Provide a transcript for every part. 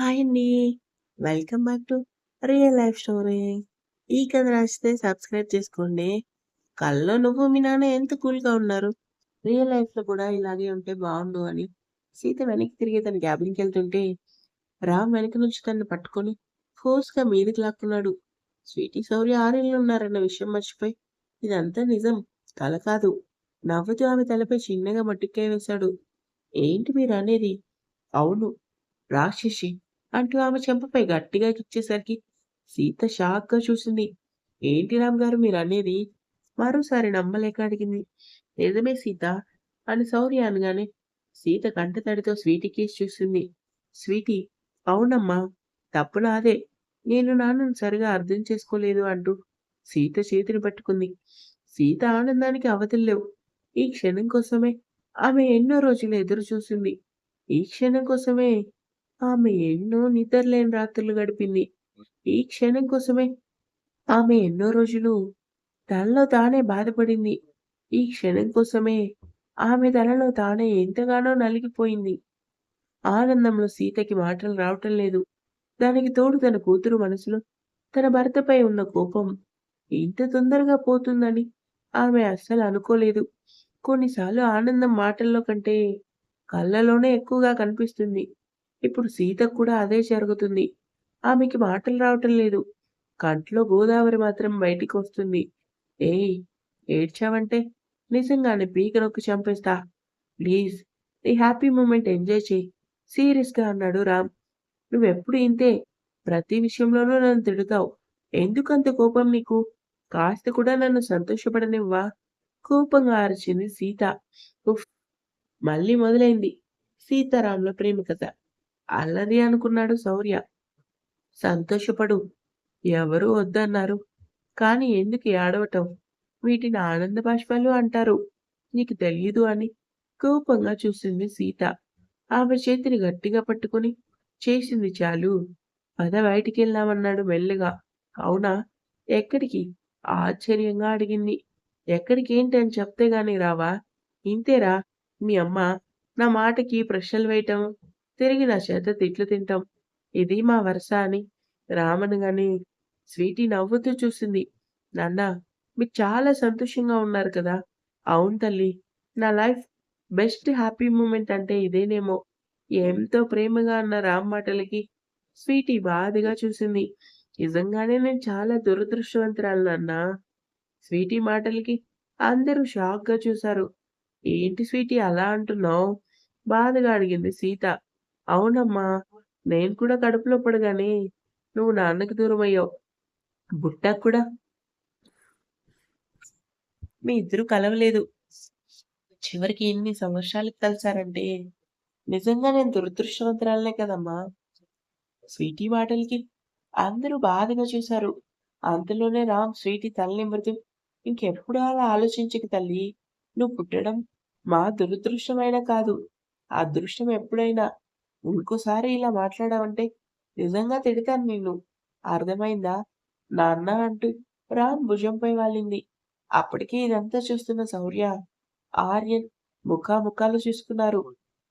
Hi అండి. Welcome back to real life story. ఈ కథ రాస్తే సబ్స్క్రైబ్ చేసుకోండి. కళ్ళలో నువ్వు మీ నాన్న ఎంత కూల్‌గా ఉన్నారు. రియల్ లైఫ్‌లో కూడా ఇలాగే ఉంటే బాగుండు అని సీత వెనక్కి తిరిగి తన క్యాబిన్‌కెళ్తుంటే రామ్ వెనక నుంచి తను పట్టుకొని ఫోర్స్‌గా మీదకి లాక్కున్నాడు. స్వీటీ, శౌర్య ఆరేళ్ళు ఉన్నారన్న విషయం మర్చిపోయి ఇదంతా నిజం, కల కాదు. నవ్వుతూ ఆమె తలపై చిన్నగా మట్టికాయ వేశాడు. ఏంటి మీరు అనేది అవును. రాక్షసి అంటూ ఆమె చెంపపై గట్టిగా ఇచ్చేసరికి సీత షాక్‌గా చూసింది. ఏంటి రామ్ గారు మీరనేది? మరోసారి నమ్మలేక అడిగింది. నిజమే సీత అని శౌర్య అనగానే సీత కంటతడితో స్వీటీ కేసి చూసింది. స్వీటీ అవునమ్మా తప్పు నాదే. నేను నాన్నను సరిగా అర్థం చేసుకోలేదు అంటూ సీత చేతిని పట్టుకుంది. సీత ఆనందానికి అవధుల్లేవు. ఈ క్షణం కోసమే ఆమె ఎన్నో రోజులు ఎదురు చూసింది. ఈ క్షణం కోసమే ఆమె ఎన్నో నిద్రలేని రాత్రులు గడిపింది. ఈ క్షణం కోసమే ఆమె ఎన్నో రోజులు తనలో తానే బాధపడింది. ఈ క్షణం కోసమే ఆమె తనలో తానే ఎంతగానో నలిగిపోయింది. ఆనందంలో సీతకి మాటలు రావటం లేదు. దానికి తోడు తన కూతురు మనసులో తన భర్తపై ఉన్న కోపం ఇంత తొందరగా పోతుందని ఆమె అస్సలు అనుకోలేదు. కొన్నిసార్లు ఆనందం మాటల్లో కంటే కళ్ళలోనే ఎక్కువగా కనిపిస్తుంది. ఇప్పుడు సీతకు కూడా అదే జరుగుతుంది. ఆమెకి మాటలు రావటం లేదు. కంట్లో గోదావరి మాత్రం బయటికి వస్తుంది. ఏయ్! ఏడ్చావంటే నిజంగానే పీక నొక్కి చంపేస్తా. ప్లీజ్ నీ హ్యాపీ మూమెంట్ ఎంజాయ్ చెయ్యి సీరియస్‌గా అన్నాడు రామ్. నువ్వెప్పుడు ఇంతే. ప్రతి విషయంలోనూ నన్ను తిడతావు. ఎందుకంత కోపం నీకు? కాస్త కూడా నన్ను సంతోషపడనివ్వా? కోపంగా అరిచింది సీత. ఉఫ్! మళ్ళీ మొదలైంది సీతారాముల ప్రేమ కథ. అల్లరి అనుకున్నాడు శౌర్య. సంతోషపడు. ఎవరు వద్దన్నారు. కానీ ఎందుకు ఏడవటం? వీటిని ఆనంద బాష్పాలు అంటారు. నీకు తెలియదు అని కోపంగా చూసింది సీత. ఆమె చేతిని గట్టిగా పట్టుకొని చేసింది చాలు. పద బయటికెళ్దామన్నాడు మెల్లగా. అవునా? ఎక్కడికి? ఆశ్చర్యంగా అడిగింది. ఎక్కడికేంటి అని చెప్తే గాని రావా? ఇంతేరా మీ అమ్మ నా మాటకి ప్రశ్నలు వేయటం, తిరిగి నా చేత తిట్లు తింటాం ఇది మా వరస అని రామను గాని స్వీటీ నవ్వుతూ చూసింది. నాన్నా మీరు చాలా సంతోషంగా ఉన్నారు కదా! అవును తల్లి. నా లైఫ్ బెస్ట్ హ్యాపీ మూమెంట్ అంటే ఇదేనేమో! ఎంతో ప్రేమగా అన్న రామ్ మాటలకి స్వీటీ బాధగా చూసింది. నిజంగానే నేను చాలా దురదృష్టవంతురాలు నాన్నా. స్వీటీ మాటలకి అందరూ షాక్‌గా చూశారు. ఏంటి స్వీటీ అలా అంటున్నావు? బాధగా అడిగింది సీత. అవునమ్మా! నేను కూడా కడుపులో పడగానే నువ్వు నాన్నకి దూరం అయ్యావు కూడా మీ ఇద్దరు కలవలేదు. చివరికి ఇన్ని సంవత్సరాలకి కలిసారంటే నిజంగా నేను దురదృష్టవంతురాలనే కదమ్మా! స్వీటీ మాటలకి అందరూ బాధగా చూశారు. అంతలోనే రామ్ స్వీటీ తల నిమురుతూ ఇంకెప్పుడు అలా ఆలోచించకు తల్లి నువ్వు పుట్టడం మా దురదృష్టమైనా కాదు. అదృష్టం ఎప్పుడైనా. ఇంకోసారి ఇలా మాట్లాడావంటే నిజంగా తిడతాను నిన్ను. అర్థమైందా? నాన్న అంటూ రామ్ భుజంపై వాలింది. అప్పటికే ఇదంతా చూస్తున్న శౌర్య, ఆర్యన్ ముఖాముఖాలు చూసుకున్నారు.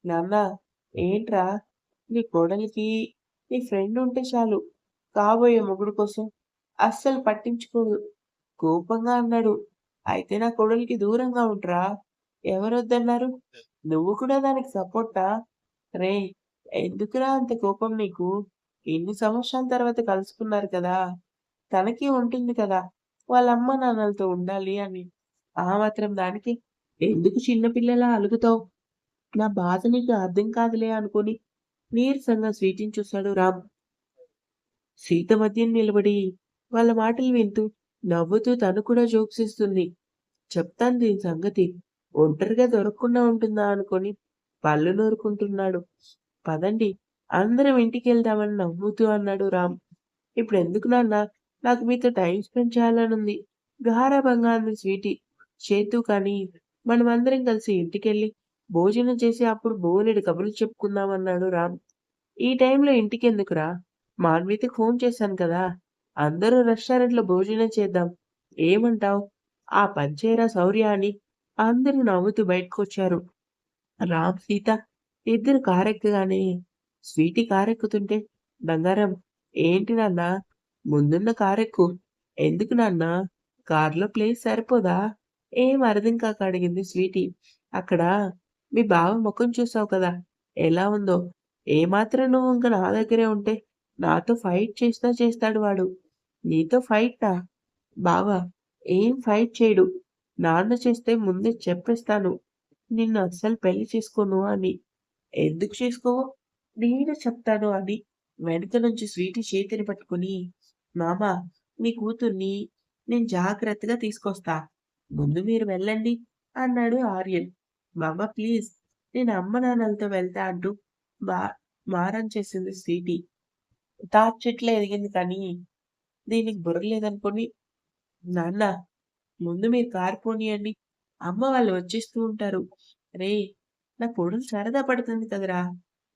నాన్న ఏంట్రా? నీ కోడలికి నీ ఫ్రెండ్ ఉంటే చాలు. కాబోయే మొగుడు కోసం అస్సలు పట్టించుకోదు. కోపంగా అన్నాడు. అయితే నా కోడలికి దూరంగా ఉండురా. ఎవరొద్దన్నారు? నువ్వు కూడా దానికి సపోర్టా? రే ఎందుకురా అంత కోపం నీకు? ఇన్ని సంవత్సరాల తర్వాత కలుసుకున్నారు కదా! తనకి ఉంటుంది కదా! వాళ్ళ అమ్మా నాన్నలతో ఉండాలి అని. ఆ మాత్రం దానికి ఎందుకు చిన్నపిల్లలా అలుగుతావు? నా బాధ నీకు అర్థం కాదులే అనుకుని నీరసంగా స్వీటిని చూశాడు రామ్. సీత మధ్యన నిలబడి వాళ్ళ మాటలు వింటూ నవ్వుతూ తను కూడా జోక్స్ ఇస్తుంది. చెప్తాను దీని సంగతి. ఒంటరిగా దొరకకుండా ఉంటుందా అనుకొని పళ్ళు నూరుకుంటున్నాడు. పదండి అందరం ఇంటికి వెళ్దామని నవ్వుతూ అన్నాడు రామ్. ఇప్పుడు ఎందుకు నాన్న నాకు మీతో టైం స్పెండ్ చేయాలనుంది. గార అంది స్వీటీ. చేతు కానీ మనమందరం కలిసి ఇంటికెళ్ళి భోజనం చేసి అప్పుడు బోలెడు కబుర్లు చెప్పుకుందాం అన్నాడు రామ్. ఈ టైంలో ఇంటికెందుకురా? మాన్వితకి ఫోన్ చేశాను కదా! అందరూ రెస్టారెంట్‌లో భోజనం చేద్దాం. ఏమంటావ్? ఆ పంచేరా శౌర్య అని అందరూ నవ్వుతూ బయటకొచ్చారు. రామ్, సీత ఇద్దరు కారెక్కగానే స్వీటీ కారెక్కుతుంటే బంగారం ఏంటి నాన్న? ముందున్న కారెక్కు. ఎందుకు నాన్న? కారులో ప్లేస్ సరిపోదా? ఏం అర్థం కాక అడిగింది స్వీటీ. అక్కడ మీ బావ ముఖం చూసావు కదా? ఎలా ఉందో? ఏమాత్రం నువ్వు ఇంకా నా దగ్గరే ఉంటే నాతో ఫైట్ చేసినా చేస్తాడు వాడు. నీతో ఫైటా? బావా ఏం ఫైట్ చేయడు? నాన్న చేస్తే ముందే చెప్పేస్తాను. నిన్ను అస్సలు పెళ్ళి చేసుకోను అని. ఎందుకు చేసుకోవో నేను చెప్తాను అని వెనుక నుంచి స్వీటీ చేతిని పట్టుకుని మామ మీ కూతుర్ని నేను జాగ్రత్తగా తీసుకొస్తా. ముందు మీరు వెళ్ళండి అన్నాడు ఆర్యన్. మామ ప్లీజ్ నేను అమ్మ నాన్నలతో వెళ్తా అంటూ బా మారం చేసింది స్వీటీ. తాప్ చెట్లే ఎదిగింది కానీ దీనికి బుర్ర లేదనుకొని నాన్న ముందు మీరు కారు పోనీయండి. అమ్మ వాళ్ళు వచ్చేస్తూ ఉంటారు. రే నా పొడులు సరదా పడుతుంది కదరా.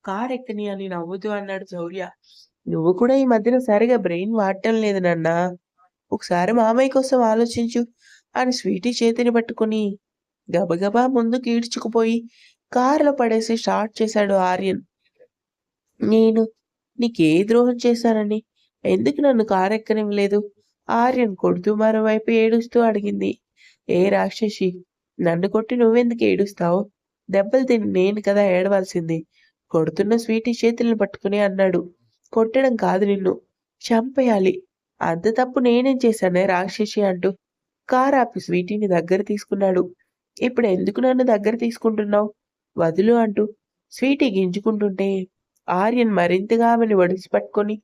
కార్ ఎక్కని అని నవ్వుతూ అన్నాడు శౌర్య. నువ్వు కూడా ఈ మధ్యన సరిగా బ్రెయిన్ వాడటం లేదు నాన్న. ఒకసారి మామయ్య కోసం ఆలోచించు అని స్వీటీ చేతిని పట్టుకుని గబగబా ముందుకు ఈడ్చుకుపోయి కారులో పడేసి స్టార్ట్ చేశాడు ఆర్యన్. నేను నీకే ద్రోహం చేశానని ఎందుకు నన్ను కారు ఎక్కనివ్వలేదు? ఆర్యన్ కొడుతూ మరోవైపు ఏడుస్తూ అడిగింది. ఏ రాక్షసి నన్ను కొట్టి నువ్వెందుకు ఏడుస్తావు? దెబ్బలు తిని నేను కదా ఏడవలసింది. కొడుతున్న స్వీటీ చేతులను పట్టుకుని అన్నాడు. కొట్టడం కాదు నిన్ను. చంపేయాలి. అంత తప్పు నేనేం చేశానే రాక్షసి అంటూ కార్ ఆపి స్వీటీని దగ్గర తీసుకున్నాడు. ఇప్పుడు ఎందుకు నన్ను దగ్గర తీసుకుంటున్నావు? వదులు అంటూ స్వీటీ గింజుకుంటుంటే ఆర్యన్ మరింతగా ఆమెను ఒడిసి పట్టుకొని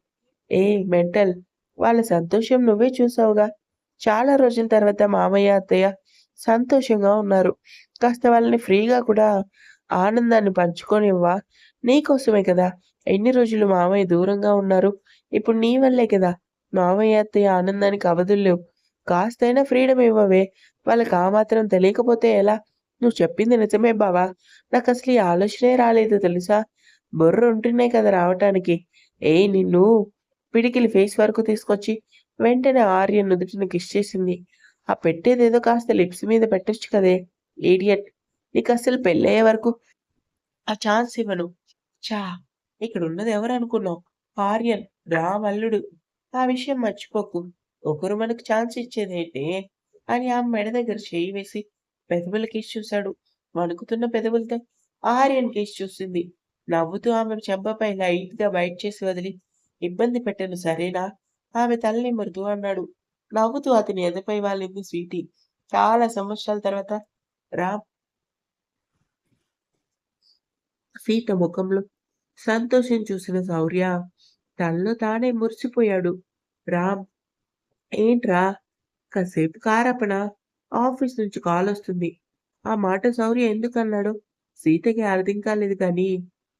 ఏ మెంటల్ వాళ్ళ సంతోషం నువ్వే చూసావుగా. చాలా రోజుల తర్వాత మామయ్య అత్తయ్య సంతోషంగా ఉన్నారు. కాస్త వాళ్ళని ఫ్రీగా కూడా ఆనందాన్ని పంచుకోనివ్వా? నీకోసమే కదా. ఎన్ని రోజులు మామయ్య దూరంగా ఉన్నారు? ఇప్పుడు నీ వల్లే కదా. మామయ్య అత్తయ్య ఆనందానికి అవధులు లేవు. కాస్తైనా ఫ్రీడమ్ ఇవ్వవే. వాళ్ళకి ఆ మాత్రం తెలియకపోతే ఎలా? నువ్వు చెప్పింది నిజమే బావా. నాకు అసలు ఈ ఆలోచనే రాలేదు తెలుసా? బుర్ర ఉంటున్నాయి కదా రావటానికి. ఏ నిన్ను పిడికిలి ఫేస్ వరకు తీసుకొచ్చి వెంటనే ఆర్యన్ నుదుటిని కిష్ చేసింది. ఆ పెట్టేదేదో కాస్త లిప్స్ మీద పెట్టొచ్చు కదే ఈడియట్ నీకు అసలు పెళ్ళయ్యే వరకు ఆ ఛాన్స్ ఇవ్వను. చా ఇక్కడ ఉన్నది ఎవరు అనుకున్నావు? ఆర్యన్ రామల్లుడు. ఆ విషయం మర్చిపోకు. ఒకరు మనకు ఛాన్స్ ఇచ్చేదేంటి? అని ఆ మెడ దగ్గర చేయి వేసి పెదవులకి చూశాడు. వణుకుతున్న పెదవులతో ఆర్యన్ కేసి చూసింది. నవ్వుతూ ఆమె చెంపపై లైట్గా బయట చేసి వదిలి ఇబ్బంది పెట్టను సరేనా? ఆమె తల్లి మృదు అన్నాడు. నవ్వుతూ అతని ఎదపై వాళ్ళింది స్వీటీ. చాలా సంవత్సరాల తర్వాత రామ్ సీత ముఖంలో సంతోషం చూసిన శౌర్య తనలో తానే మురిసిపోయాడు. రామ్ ఏంట్రా? కాసేపు కారపణ ఆఫీస్ నుంచి కాల్ వస్తుంది. ఆ మాట శౌర్య ఎందుకన్నాడు సీతకి అర్థం కాలేదు కానీ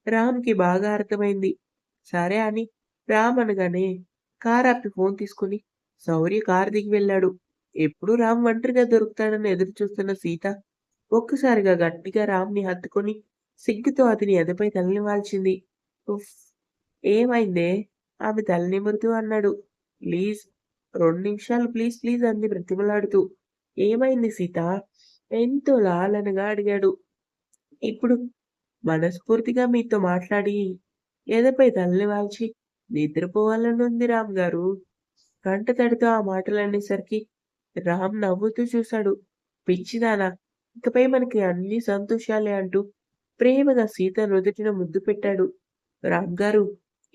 రామ్కి బాగా అర్థమైంది. సరే అని రామ్ అనగానే కారాపి ఫోన్ తీసుకుని సౌరి కారు దిగి వెళ్ళాడు. ఎప్పుడు రామ్ ఒంటరిగా దొరుకుతాడని ఎదురు చూస్తున్న సీత ఒక్కసారిగా గట్టిగా రామ్ని హత్తుకొని సిగ్గుతో అతని ఎదపై తలని వాల్చింది. ఉఫ్ ఏమైందే? ఆమె తలనిమురుతూ అన్నాడు. ప్లీజ్ రెండు నిమిషాలు ప్లీజ్ ప్లీజ్ అంది బ్రతిమలాడుతూ. ఏమైంది సీత? ఎంతో లాలనగా అడిగాడు. ఇప్పుడు మనస్ఫూర్తిగా మీతో మాట్లాడి ఎదపై తలని వాల్చి నిద్రపోవాలనుంది రామ్ గారు. కంట తడితో ఆ మాటలనేసరికి రామ్ నవ్వుతూ చూశాడు. పిచ్చిదానా ఇకపై మనకి అన్ని సంతోషాలే అంటూ ప్రేమగా సీత నుదుటిన ముద్దు పెట్టాడు. రామ్ గారు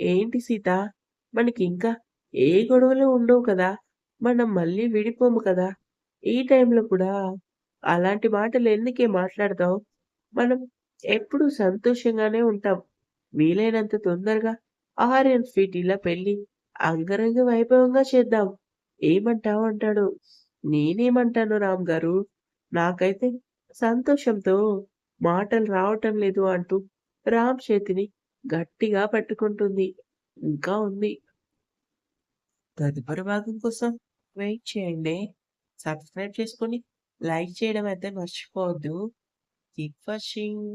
ఏంటి సీత? మనకి ఇంకా ఏ గొడవలు ఉండవు కదా? మనం మళ్ళీ విడిపోము కదా? ఈ టైంలో కూడా అలాంటి మాటలు ఎందుకే మాట్లాడతావు? మనం ఎప్పుడూ సంతోషంగానే ఉంటాం. వీలైనంత తొందరగా ఆర్యన్ ఇలా పెళ్ళి అంగరంగ వైభవంగా చేద్దాం. ఏమంటావు అంటాడు నేనేమంటాను రామ్ గారు నాకైతే సంతోషంతో మాటలు రావటం లేదు అంటూ రామ్ చేతిని గట్టిగా పట్టుకుంటుంది. ఇంకా ఉంది. తదుపరి భాగం కోసం వెయిట్ చేయండి. సబ్స్క్రైబ్ చేసుకొని లైక్ చేయడం అయితే మర్చిపోవద్దు. Keep watching.